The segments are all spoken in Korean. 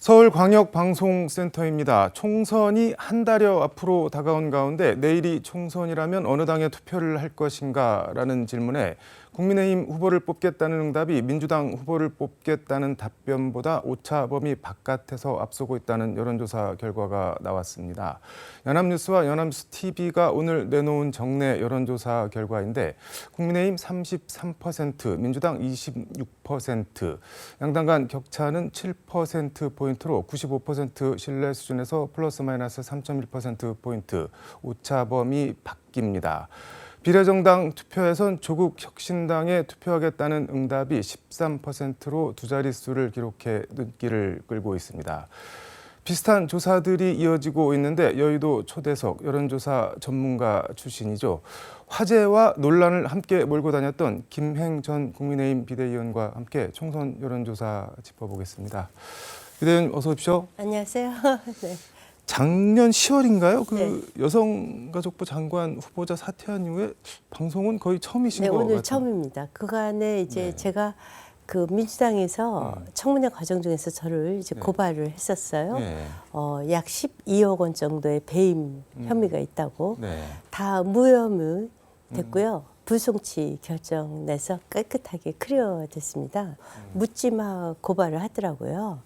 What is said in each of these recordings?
서울광역방송센터입니다. 총선이 한 달여 앞으로 다가온 가운데 내일이 총선이라면 어느 당에 투표를 할 것인가라는 질문에 국민의힘 후보를 뽑겠다는 응답이 민주당 후보를 뽑겠다는 답변보다 오차범위 바깥에서 앞서고 있다는 여론조사 결과가 나왔습니다. 연합뉴스와 연합뉴스 TV가 오늘 내놓은 정례 여론조사 결과인데 국민의힘 33%, 민주당 26%, 양당 간 격차는 7% 포인트로 95% 신뢰 수준에서 플러스 마이너스 3.1% 오차 범위 바뀝니다. 비례정당 투표에선 조국 혁신당에 투표하겠다는 응답이 13%로 두 자릿수를 기록해 눈길을 끌고 있습니다. 비슷한 조사들이 이어지고 있는데 여의도 초대석 여론조사 전문가 출신이죠. 화제와 논란을 함께 몰고 다녔던 김행 전 국민의힘 비대위원과 함께 총선 여론조사 짚어보겠습니다. 비대위원 어서 오십시오. 안녕하세요. 네. 작년 10월인가요? 그 네. 여성가족부 장관 후보자 사퇴한 이후에 방송은 거의 처음이신 네, 것 오늘 같아요. 처음입니다. 그간에 이제 네. 제가 그 민주당에서 음. 청문회 과정 중에서 저를 이제 네. 고발을 했었어요. 네. 어, 약 12억 원 정도의 배임 음. 혐의가 있다고 네. 다 무혐의 음. 됐고요. 불송치 결정 내서 깨끗하게 클리어 됐습니다. 음. 묻지마 고발을 하더라고요.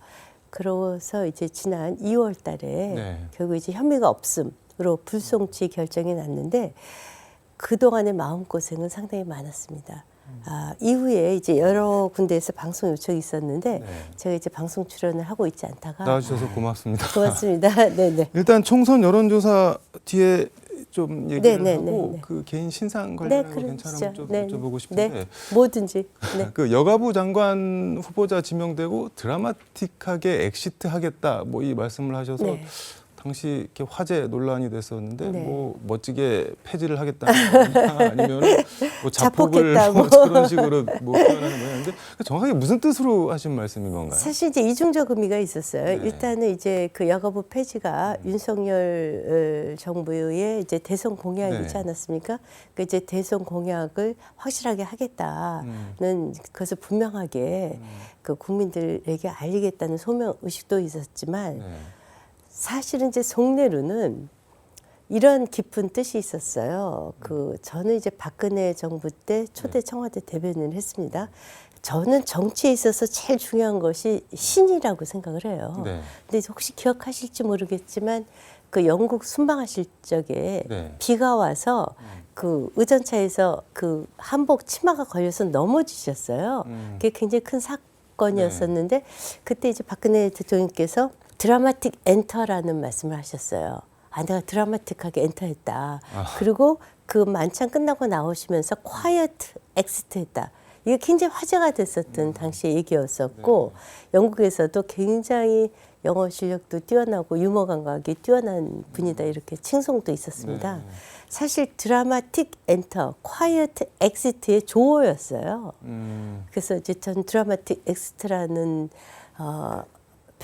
그래서 이제 지난 2월 달에 네. 결국 이제 혐의가 없음으로 불송치 결정이 났는데 그동안의 마음고생은 상당히 많았습니다. 아, 이후에 이제 여러 군데에서 방송 요청이 있었는데 네. 제가 이제 방송 출연을 하고 있지 않다가 나와주셔서 고맙습니다. 고맙습니다. 네네. 일단 총선 여론조사 뒤에 좀 얘기를 네, 네, 하고 네, 네. 그 개인 신상 네, 관련해서 그러시죠. 괜찮으면 좀 네, 여쭤보고 싶은데 네, 뭐든지. 네. 그 여가부 장관 후보자 지명되고 드라마틱하게 엑시트하겠다 뭐 이 말씀을 하셔서 네. 당시 이렇게 화제 논란이 됐었는데 네. 뭐 멋지게 폐지를 하겠다는 거냐 아니면 뭐 자폭을 자폭했다고. 뭐 그런 식으로 뭐 표현하는 모양인데 정확하게 무슨 뜻으로 하신 말씀인 건가요? 사실 이제 이중적 의미가 있었어요. 네. 음. 일단은 이제 그 여가부 폐지가 윤석열 어, 정부의 이제 대선 공약이지 네. 않았습니까? 그 이제 대선 공약을 확실하게 하겠다는 음. 그것을 분명하게 그 국민들에게 알리겠다는 소명 의식도 있었지만 네. 사실은 이제 속내로는 이런 깊은 뜻이 있었어요. 그 저는 이제 박근혜 정부 때 초대 청와대 대변인을 했습니다. 저는 정치에 있어서 제일 중요한 것이 신이라고 생각을 해요. 네. 근데 혹시 기억하실지 모르겠지만 그 영국 순방하실 적에 네. 비가 와서 그 의전차에서 그 한복 치마가 걸려서 넘어지셨어요. 음. 그게 굉장히 큰 사건이었었는데 그때 이제 박근혜 대통령께서 드라마틱 엔터라는 말씀을 하셨어요. 아, 내가 드라마틱하게 엔터했다. 아. 그리고 그 만찬 끝나고 나오시면서 콰이어트 엑시트했다. 이게 굉장히 화제가 됐었던 음. 당시의 얘기였었고 영국에서도 굉장히 영어 실력도 뛰어나고 유머 감각이 뛰어난 분이다 이렇게 칭송도 있었습니다. 네. 사실 드라마틱 엔터, 콰이어트 엑시트의 조어였어요. 음. 그래서 이제 전 드라마틱 엑스트라는 어,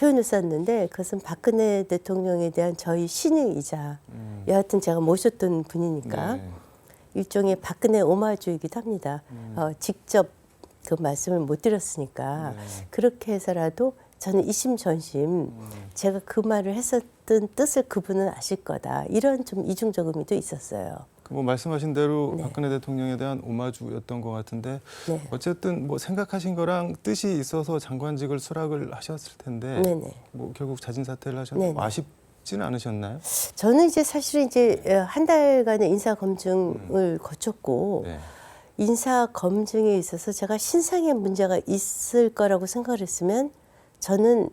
표현을 썼는데 그것은 박근혜 대통령에 대한 저희 신의이자 음. 여하튼 제가 모셨던 분이니까 네. 일종의 박근혜 오마주이기도 합니다. 어, 직접 그 말씀을 못 드렸으니까 네. 그렇게 해서라도 저는 이심전심 제가 그 말을 했었던 뜻을 그분은 아실 거다 이런 좀 이중적 의미도 있었어요. 그뭐 말씀하신 대로 네. 박근혜 대통령에 대한 오마주였던 것 같은데 네. 어쨌든 뭐 생각하신 거랑 뜻이 있어서 장관직을 수락을 하셨을 텐데 네네. 뭐 결국 자진 사퇴를 하셨는데 네네. 아쉽지는 않으셨나요? 저는 이제 사실은 이제 어, 한 달간의 인사 검증을 거쳤고 네. 인사 검증에 있어서 제가 신상에 문제가 있을 거라고 생각을 했으면 저는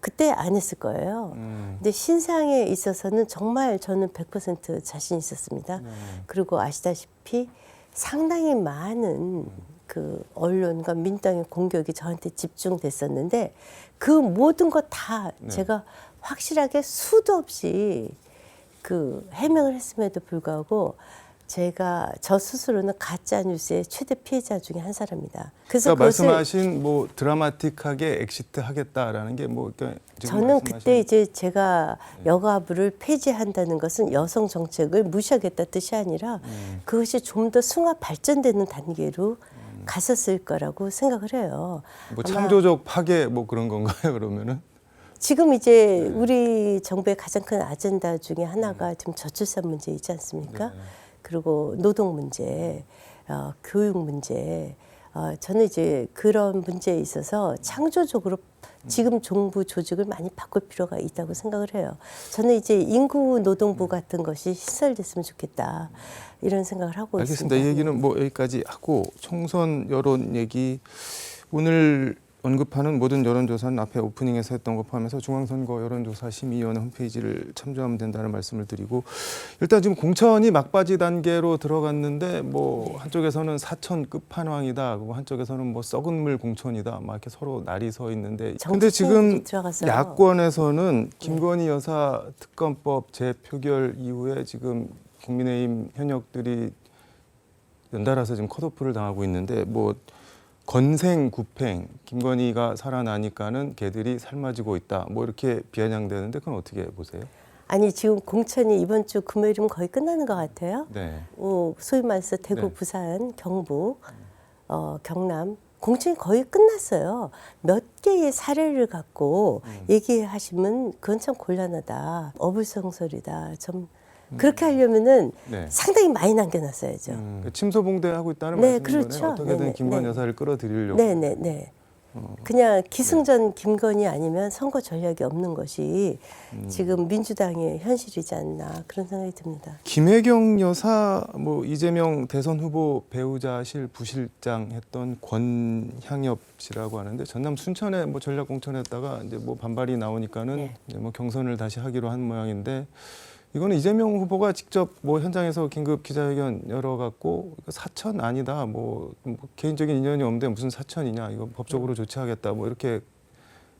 그때 안 했을 거예요. 음. 근데 신상에 있어서는 정말 저는 100% 자신 있었습니다. 네. 그리고 아시다시피 상당히 많은 그 언론과 민주당의 공격이 저한테 집중됐었는데 그 모든 것다 네. 제가 확실하게 수도 없이 그 해명을 했음에도 불구하고 제가 저 스스로는 가짜 뉴스의 최대 피해자 중에 한 사람이다. 그래서 그러니까 말씀하신 뭐 드라마틱하게 엑시트 하겠다라는 게뭐 그러니까 저는 네. 그때 이제 제가 여가부를 폐지한다는 것은 여성 정책을 무시하겠다 뜻이 아니라 음. 그것이 좀 더 승화 발전되는 단계로 갔었을 거라고 생각을 해요. 뭐 창조적 파괴 뭐 그런 건가요 그러면은? 지금 이제 우리 정부의 가장 큰 아젠다 중에 하나가 지금 저출산 문제 있지 않습니까? 그리고 노동 문제, 어, 교육 문제. 어, 저는 이제 그런 문제에 있어서 창조적으로 지금 정부 조직을 많이 바꿀 필요가 있다고 생각을 해요. 저는 이제 인구 노동부 같은 것이 시설됐으면 좋겠다 이런 생각을 하고 알겠습니다. 있습니다. 이 얘기는 뭐 여기까지 하고 총선 여론 얘기 오늘 언급하는 모든 여론조사는 앞에 오프닝에서 했던 거 포함해서 중앙선거 여론조사 심의위원회 홈페이지를 참조하면 된다는 말씀을 드리고 일단 지금 공천이 막바지 단계로 들어갔는데 뭐 한쪽에서는 사천 끝판왕이다. 그리고 한쪽에서는 뭐 썩은 물 공천이다. 막 이렇게 서로 날이 서 있는데 근데 지금 들어갔어요. 야권에서는 김건희 여사 특검법 재표결 이후에 지금 국민의힘 현역들이 연달아서 지금 컷오프를 당하고 있는데 뭐 건생 구팽 김건희가 살아나니까는 개들이 삶아지고 있다 뭐 이렇게 비아냥대는데 그건 어떻게 보세요? 아니 지금 공천이 이번 주 금요일이면 거의 끝나는 것 같아요. 네. 어, 소위 말해서 대구, 네. 부산, 경북, 어, 경남 공천이 거의 끝났어요. 몇 개의 사례를 갖고 음. 얘기하시면 그건 참 곤란하다. 어불성설이다. 좀 그렇게 하려면은 네. 상당히 많이 남겨놨어야죠. 음, 침소봉대하고 있다는 네, 말씀인 그렇죠. 거네요. 어떻게든 네네, 김건희 네. 여사를 끌어들이려고. 네, 네, 네. 어. 그냥 기승전 김건희 아니면 선거 전략이 없는 것이 음. 지금 민주당의 현실이지 않나 그런 생각이 듭니다. 김혜경 여사 뭐 이재명 대선 후보 배우자실 부실장 했던 권향엽 씨라고 하는데 전남 순천에 뭐 전략 공천했다가 이제 뭐 반발이 나오니까는 네. 이제 뭐 경선을 다시 하기로 한 모양인데 이거는 이재명 후보가 직접 뭐 현장에서 긴급 기자회견 열어갖고 사천 아니다 뭐, 뭐 개인적인 인연이 없는데 무슨 사천이냐 이거 법적으로 조치하겠다 뭐 이렇게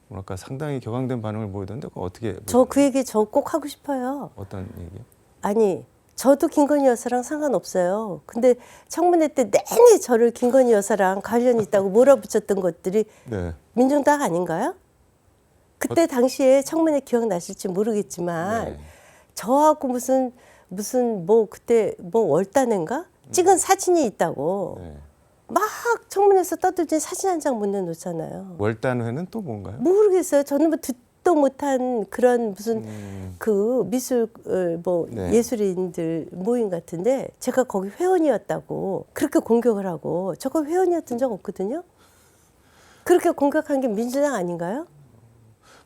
뭐랄까 상당히 격앙된 반응을 보이던데 그거 어떻게 저 그 얘기 저 꼭 하고 싶어요. 어떤 얘기? 아니 저도 김건희 여사랑 상관없어요. 근데 청문회 때 내내 저를 김건희 여사랑 관련 있다고 몰아붙였던 것들이 네. 민중당 아닌가요? 그때 당시에 청문회 기억나실지 모르겠지만 네. 저하고 무슨 무슨 뭐 그때 뭐 월단인가 찍은 사진이 있다고 네. 막 청문회에서 떠들진 사진 한 장 못 내놓잖아요. 월단회는 또 뭔가요? 모르겠어요. 저는 뭐 듣도 못한 그런 무슨 음, 그 미술 어, 뭐 네. 예술인들 모임 같은데 제가 거기 회원이었다고 그렇게 공격을 하고 저거 회원이었던 적 없거든요. 그렇게 공격한 게 민주당 아닌가요?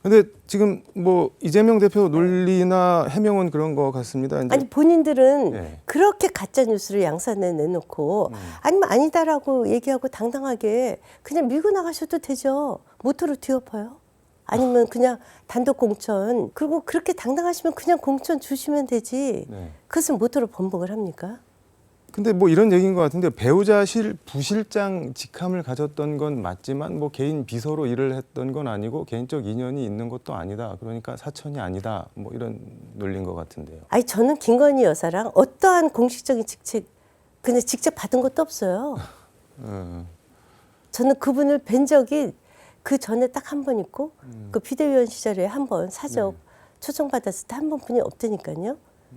근데 지금 뭐 이재명 대표 논리나 해명은 그런 것 같습니다. 이제 아니 본인들은 네. 그렇게 가짜 뉴스를 양산에 내놓고 음. 아니면 아니다라고 얘기하고 당당하게 그냥 밀고 나가셔도 되죠. 모토로 뒤엎어요. 아니면 그냥 단독 공천 그리고 그렇게 당당하시면 그냥 공천 주시면 되지. 네. 그것은 모토로 번복을 합니까? 근데 뭐 이런 얘기인 것 같은데 배우자실 부실장 직함을 가졌던 건 맞지만 뭐 개인 비서로 일을 했던 건 아니고 개인적 인연이 있는 것도 아니다. 그러니까 사천이 아니다. 뭐 이런 논리인 것 같은데요. 아니 저는 김건희 여사랑 어떠한 공식적인 직책 근데 직접 받은 것도 없어요. 어, 저는 그분을 뵌 적이 그 전에 딱 한 번 있고 음. 그 비대위원 시절에 한 번 사적 네. 초청받았을 때 한 번뿐이 없다니까요.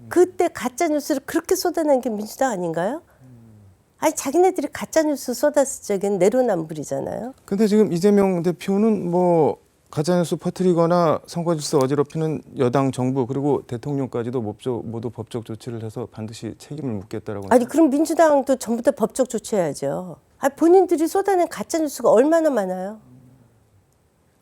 그때 가짜 뉴스를 그렇게 쏟아낸 게 민주당 아닌가요? 아니 자기네들이 가짜 뉴스 쏟았을 적엔 내로남불이잖아요. 근데 지금 이재명 대표는 뭐 가짜 뉴스 퍼뜨리거나 선거 질서 어지럽히는 여당 정부 그리고 대통령까지도 모두, 모두 법적 조치를 해서 반드시 책임을 묻겠다라고 아니 그럼 민주당도 전부 다 법적 조치해야죠. 아니 본인들이 쏟아낸 가짜 뉴스가 얼마나 많아요.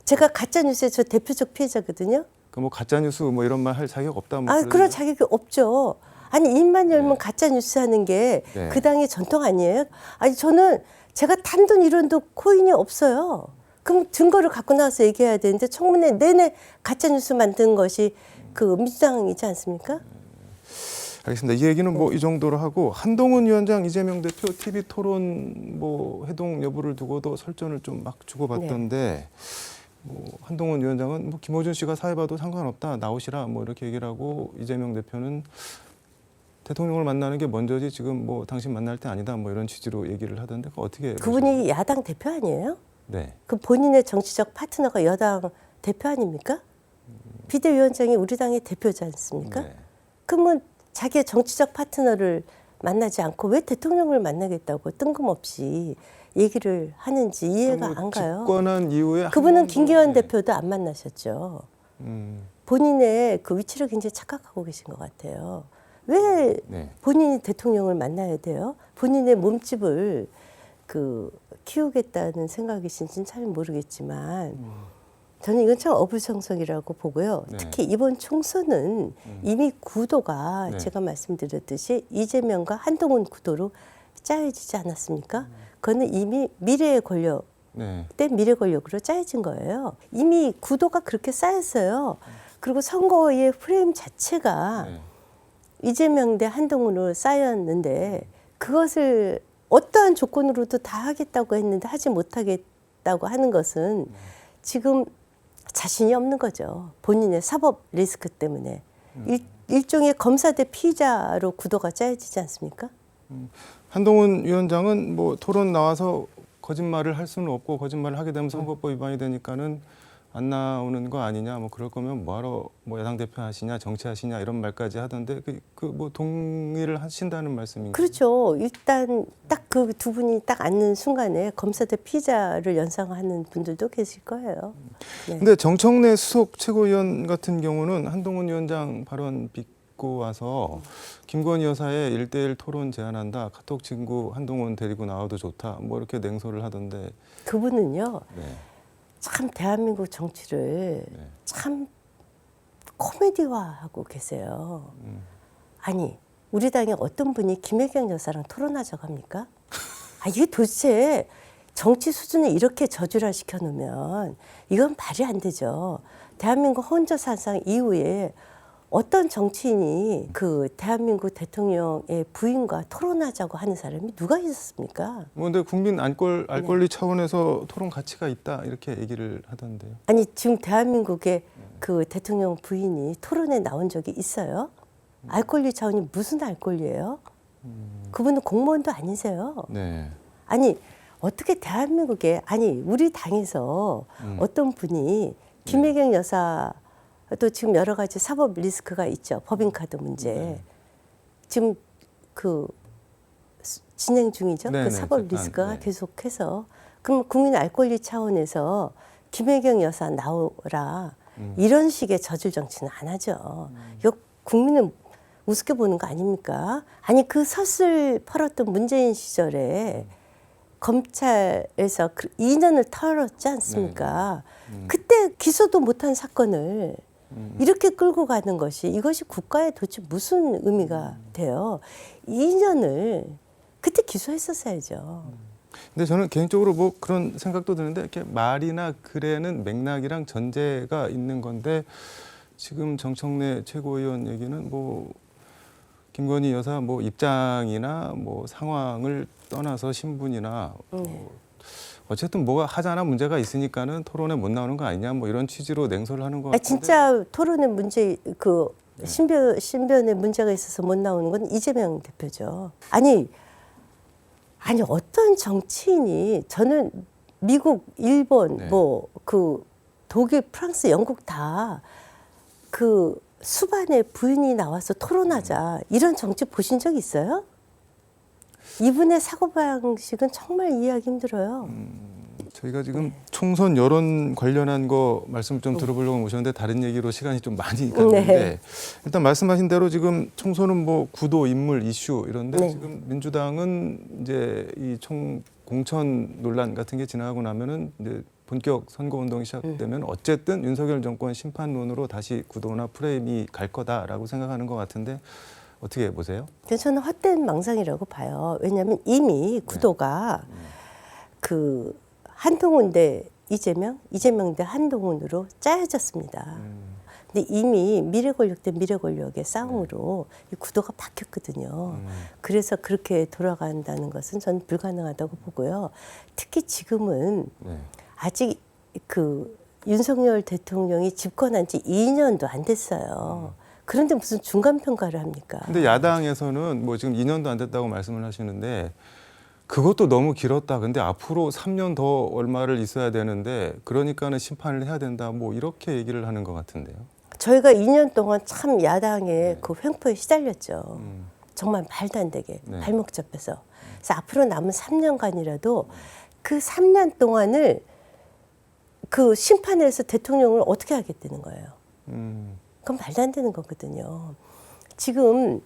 제가 가짜 뉴스의 저 대표적 피해자거든요. 그 뭐 가짜 뉴스 뭐 이런 말 할 자격 없다 뭐 아. 그런 자격이 없죠. 아니 입만 열면 가짜 뉴스 하는 게 네. 그 당의 전통 아니에요? 아니 저는 제가 단돈 1원도 코인이 없어요. 그럼 증거를 갖고 나와서 얘기해야 되는데 청문회 내내 가짜 뉴스 만든 것이 그 민주당이지 않습니까? 알겠습니다. 이 얘기는 뭐 이 정도로 하고 한동훈 위원장 이재명 대표 TV 토론 뭐 회동 여부를 두고도 설전을 좀 막 주고받던데 뭐 한동훈 위원장은 뭐 김호준 씨가 사회봐도 상관없다 나오시라 뭐 이렇게 얘기를 하고 이재명 대표는 대통령을 만나는 게 먼저지 지금 뭐 당신 만날 때 아니다 뭐 이런 취지로 얘기를 하던데 어떻게 그분이 야당 대표 아니에요? 네. 그 본인의 정치적 파트너가 여당 대표 아닙니까? 비대위원장이 우리 당의 대표지 않습니까? 네. 그러면 자기의 정치적 파트너를 만나지 않고 왜 대통령을 만나겠다고 뜬금없이 얘기를 하는지 이해가 뭐안 가요. 집권한 이후에 그분은 김기현 네. 대표도 안 만나셨죠. 음, 본인의 그 위치를 굉장히 착각하고 계신 것 같아요. 왜 네. 본인이 대통령을 만나야 돼요? 본인의 몸집을 그 키우겠다는 생각이신지는 잘 모르겠지만 저는 이건 참 어불성성이라고 보고요. 네. 특히 이번 총선은 이미 구도가 네. 제가 말씀드렸듯이 이재명과 한동훈 구도로 짜여지지 않았습니까? 그거는 이미 미래의 권력 네. 때 미래 권력으로 짜여진 거예요. 이미 구도가 그렇게 쌓였어요. 그리고 선거의 프레임 자체가 네. 이재명 대 한동훈으로 쌓였는데 그것을 어떠한 조건으로도 다 하겠다고 했는데 하지 못하겠다고 하는 것은 지금 자신이 없는 거죠. 본인의 사법 리스크 때문에 일, 일종의 검사 대 피의자로 구도가 짜여지지 않습니까? 한동훈 위원장은 뭐 토론 나와서 거짓말을 할 수는 없고 거짓말을 하게 되면 선거법 위반이 되니까는 안 나오는 거 아니냐 뭐 그럴 거면 뭐하러 뭐 야당 대표 하시냐 정치 하시냐 이런 말까지 하던데 그 뭐 동의를 하신다는 말씀인가요? 그렇죠. 일단 딱 그 두 분이 딱 앉는 순간에 검사 대 피의자를 연상하는 분들도 계실 거예요. 네. 근데 정청래 수석 최고위원 같은 경우는 한동훈 위원장 발언 빚고 와서 김건희 여사의 일대일 토론 제안한다. 카톡 친구 한동훈 데리고 나와도 좋다. 뭐 이렇게 냉소를 하던데. 그분은요. 네. 참 대한민국 정치를 네. 참 코미디화하고 계세요. 음. 아니 우리 당에 어떤 분이 김혜경 여사랑 토론하자고 합니까? 아 이게 도대체 정치 수준을 이렇게 저주를 시켜놓으면 이건 말이 안 되죠. 대한민국 혼저사상 이후에 어떤 정치인이 그 대한민국 대통령의 부인과 토론하자고 하는 사람이 누가 있었습니까? 뭐 근데 국민 안권 알 네. 권리 차원에서 토론 가치가 있다 이렇게 얘기를 하던데요. 아니 지금 대한민국의 그 대통령 부인이 토론에 나온 적이 있어요? 알 권리 차원이 무슨 알 권리예요? 그분은 공무원도 아니세요. 네. 아니 어떻게 대한민국에 아니 우리 당에서 음. 어떤 분이 김혜경 여사 또 지금 여러 가지 사법 리스크가 있죠 법인카드 문제 네. 지금 그 수- 진행 중이죠 네네, 그 사법 재판, 리스크가 네. 계속해서 그럼 국민 알 권리 차원에서 김혜경 여사 나오라 음. 이런 식의 저질 정치는 안 하죠 이거 국민은 우습게 보는 거 아닙니까? 아니 그 섯을 팔았던 문재인 시절에 검찰에서 그 2년을 털었지 않습니까? 음. 그때 기소도 못한 사건을 음. 이렇게 끌고 가는 것이 이것이 국가에 도대체 무슨 의미가 음. 돼요? 2년을 그때 기소했었어야죠. 근데 저는 개인적으로 뭐 그런 생각도 드는데 이렇게 말이나 글에는 맥락이랑 전제가 있는 건데 지금 정청래 최고위원 얘기는 뭐 김건희 여사 뭐 입장이나 뭐 상황을 떠나서 신분이나 네. 뭐 어쨌든 뭐가 하자나 문제가 있으니까는 토론에 못 나오는 거 아니냐 뭐 이런 취지로 냉소를 하는 것 아, 같은데 진짜 토론의 문제 그 네. 신변 신변에 문제가 있어서 못 나오는 건 이재명 대표죠. 아니 아니 어떤 정치인이 저는 미국, 일본, 네. 뭐그 독일, 프랑스, 영국 다 그 수반의 부인이 나와서 토론하자 이런 정치 보신 적 있어요? 이분의 사고 방식은 정말 이해하기 힘들어요. 저희가 지금 네. 총선 여론 관련한 거 말씀 좀 들어보려고 모셨는데 다른 얘기로 시간이 좀 많이 갔는데 네. 일단 말씀하신 대로 지금 총선은 뭐 구도 인물 이슈 이런데 네. 지금 민주당은 이제 이 총 공천 논란 같은 게 지나가고 나면은 이제 본격 선거 운동이 시작되면 음. 어쨌든 윤석열 정권 심판론으로 다시 구도나 프레임이 갈 거다라고 생각하는 것 같은데 어떻게 보세요? 근데 저는 헛된 망상이라고 봐요. 왜냐하면 이미 구도가 그 한동훈 대 이재명, 이재명 대 한동훈으로 짜여졌습니다. 근데 이미 미래 권력 대 미래 권력의 싸움으로 이 구도가 바뀌었거든요. 그래서 그렇게 돌아간다는 것은 저는 불가능하다고 보고요. 특히 지금은 네. 아직 그 윤석열 대통령이 집권한 지 2년도 안 됐어요. 그런데 무슨 중간 평가를 합니까? 근데 야당에서는 뭐 지금 2년도 안 됐다고 말씀을 하시는데 그것도 너무 길었다. 근데 앞으로 3년 더 얼마를 있어야 되는데 그러니까는 심판을 해야 된다. 뭐 이렇게 얘기를 하는 것 같은데요. 저희가 2년 동안 참 야당의 그 횡포에 시달렸죠. 음. 정말 말도 안 되게 네. 발목 잡혀서. 그래서 앞으로 남은 3년간이라도 그 3년 동안을 그 심판에서 대통령을 어떻게 하겠다는 거예요. 음. 그건 말도 안 되는 거거든요. 지금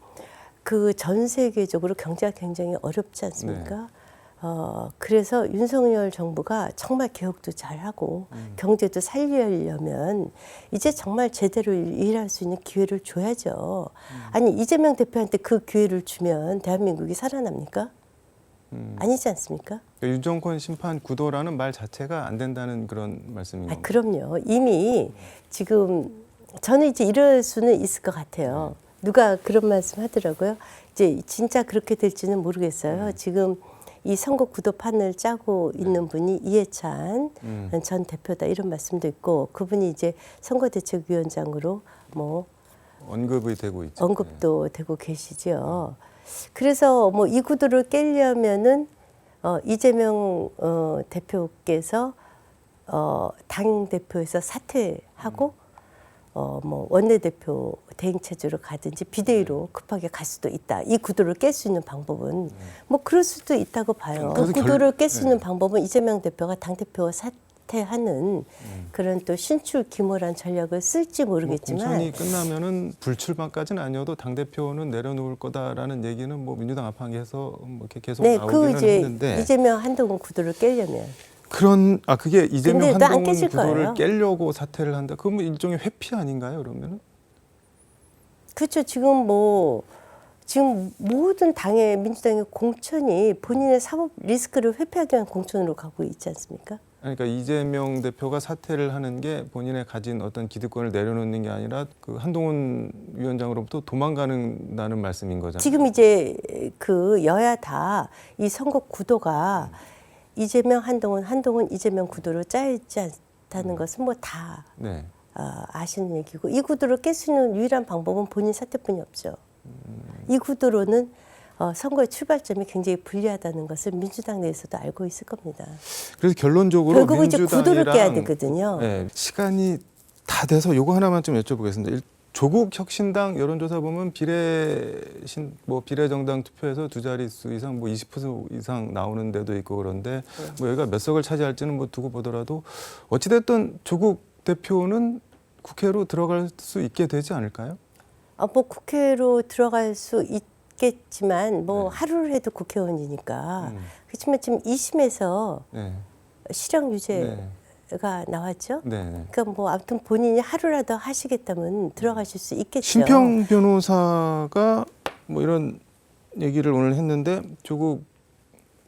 그 전 세계적으로 경제가 굉장히 어렵지 않습니까? 어, 그래서 윤석열 정부가 정말 개혁도 잘하고 경제도 살리려면 이제 정말 제대로 일할 수 있는 기회를 줘야죠. 아니 이재명 대표한테 그 기회를 주면 대한민국이 살아납니까? 음. 아니지 않습니까? 그러니까 유정권 심판 구도라는 말 자체가 안 된다는 그런 말씀인 아? 그럼요. 이미 지금 저는 이제 이럴 수는 있을 것 같아요. 누가 그런 말씀 하더라고요. 이제 진짜 그렇게 될지는 모르겠어요. 지금 이 선거 구도판을 짜고 있는 분이 이해찬 음. 전 대표다 이런 말씀도 있고 그분이 이제 선거대책위원장으로 뭐 언급이 되고 있죠. 언급도 되고 계시죠. 그래서 뭐 이 구도를 깨려면은 어, 이재명 어, 대표께서 어, 당 대표에서 사퇴하고 어, 뭐 원내대표 대행 체제로 가든지 비대위로 급하게 갈 수도 있다. 이 구도를 깰 수 있는 방법은 뭐 그럴 수도 있다고 봐요. 그 구도를 깰 수 있는 네. 방법은 이재명 대표가 당 대표 사퇴하는 그런 또 신출 기모란 전략을 쓸지 뭐 모르겠지만 공천이 끝나면은 불출마까지는 아니어도 당 대표는 내려놓을 거다라는 얘기는 뭐 민주당 앞항에서 뭐 이렇게 계속 네, 나오기는 그 이제 했는데 이재명 한동훈 구도를 깨려면 그런 아 그게 이재명 한동훈 구도를 거예요. 깨려고 사퇴를 한다. 그건 뭐 일종의 회피 아닌가요? 그러면은 그렇죠. 지금 뭐 지금 모든 당의 민주당의 공천이 본인의 사법 리스크를 회피하기 위한 공천으로 가고 있지 않습니까? 그러니까 이재명 대표가 사퇴를 하는 게 본인의 가진 어떤 기득권을 내려놓는 게 아니라 그 한동훈 위원장으로부터 도망가는 다는 말씀인 거잖아요. 지금 이제 그 여야 다 이 선거 구도가 이재명 한동훈 한동훈 이재명 구도로 짜여있지 않다는 것은 뭐다 네. 아, 아시는 얘기고 이 구도를 깰 수 있는 유일한 방법은 본인 사퇴뿐이 없죠. 이 구도로는 어, 선거의 출발점이 굉장히 불리하다는 것을 민주당 내에서도 알고 있을 겁니다. 그래서 결론적으로 결국은 이제 구도를 깨야 되거든요. 네, 시간이 다 돼서 요거 하나만 좀 여쭤보겠습니다. 일- 조국 혁신당 여론조사 보면 비례 신 뭐 비례 정당 투표에서 두 자릿수 이상 뭐 20% 이상 나오는 데도 있고 그런데 뭐 여기가 몇 석을 차지할지는 뭐 두고 보더라도 어찌 됐든 조국 대표는 국회로 들어갈 수 있게 되지 않을까요? 아, 뭐 국회로 들어갈 수 있겠지만 뭐 네. 하루를 해도 국회의원이니까 음. 그렇지만 지금 2심에서 네. 실형 네. 유죄 가 나왔죠. 네. 네. 그러니까 뭐 아무튼 본인이 하루라도 하시겠다면 들어가실 수 있겠죠. 심평 변호사가 뭐 이런 얘기를 오늘 했는데 조국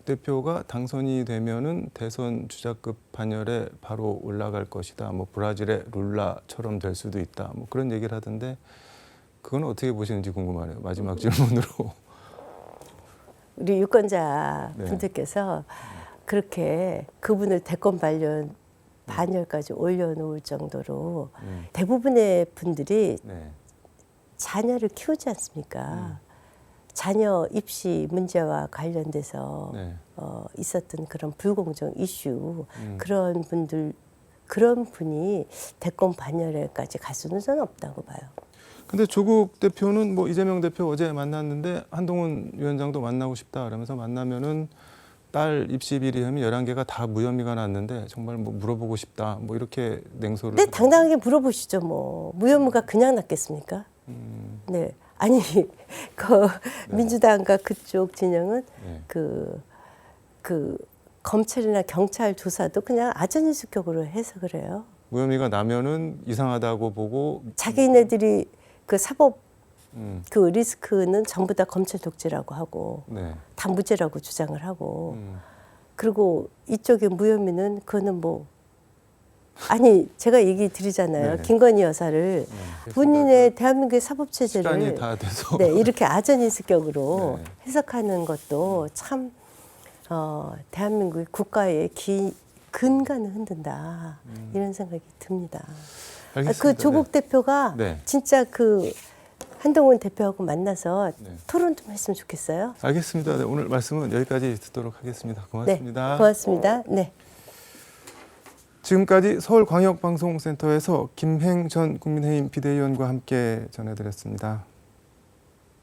대표가 당선이 되면은 대선 주자급 반열에 바로 올라갈 것이다. 뭐 브라질의 룰라처럼 될 수도 있다. 뭐 그런 얘기를 하던데 그건 어떻게 보시는지 궁금하네요. 마지막 질문으로. 우리 유권자 네. 분들께서 그렇게 그분을 대권 반열 반열까지 올려놓을 정도로 네. 대부분의 분들이 네. 자녀를 키우지 않습니까? 자녀 입시 문제와 관련돼서 네. 어, 있었던 그런 불공정 이슈 음. 그런 분들 그런 분이 대권 반열에까지 갈 수는 저는 없다고 봐요. 근데 조국 대표는 뭐 이재명 대표 어제 만났는데 한동훈 위원장도 만나고 싶다 그러면서 만나면은 딸 입시 비리하면 11개가 다 무혐의가 났는데 정말 뭐 물어보고 싶다. 뭐 이렇게 냉소를 네, 당당하게 물어보시죠. 뭐 무혐의가 그냥 났겠습니까? 음, 네, 아니 그 민주당과 그쪽 진영은 네. 그, 그 검찰이나 경찰 조사도 그냥 아전인수격으로 해서 그래요. 무혐의가 나면은 이상하다고 보고 자기네들이 그 사법 음, 그 리스크는 전부 다 검찰 독재라고 하고 네. 다 무죄라고 주장을 하고 음, 그리고 이쪽의 무혐의는 그거는 뭐 아니 제가 얘기 드리잖아요. 네. 김건희 여사를 네. 본인의 대한민국의 사법 체제를 네, 이렇게 아전인수격으로 네. 해석하는 것도 참 어, 대한민국의 국가의 기, 근간을 흔든다 이런 생각이 듭니다. 아, 음. 알겠습니다. 그 조국 대표가 네. 진짜 그 한동훈 대표하고 만나서 네. 토론 좀 했으면 좋겠어요. 네. 알겠습니다. 네, 오늘 말씀은 여기까지 듣도록 하겠습니다. 고맙습니다. 네, 고맙습니다. 네. 지금까지 서울광역방송센터에서 김행 전 국민의힘 비대위원과 함께 전해드렸습니다.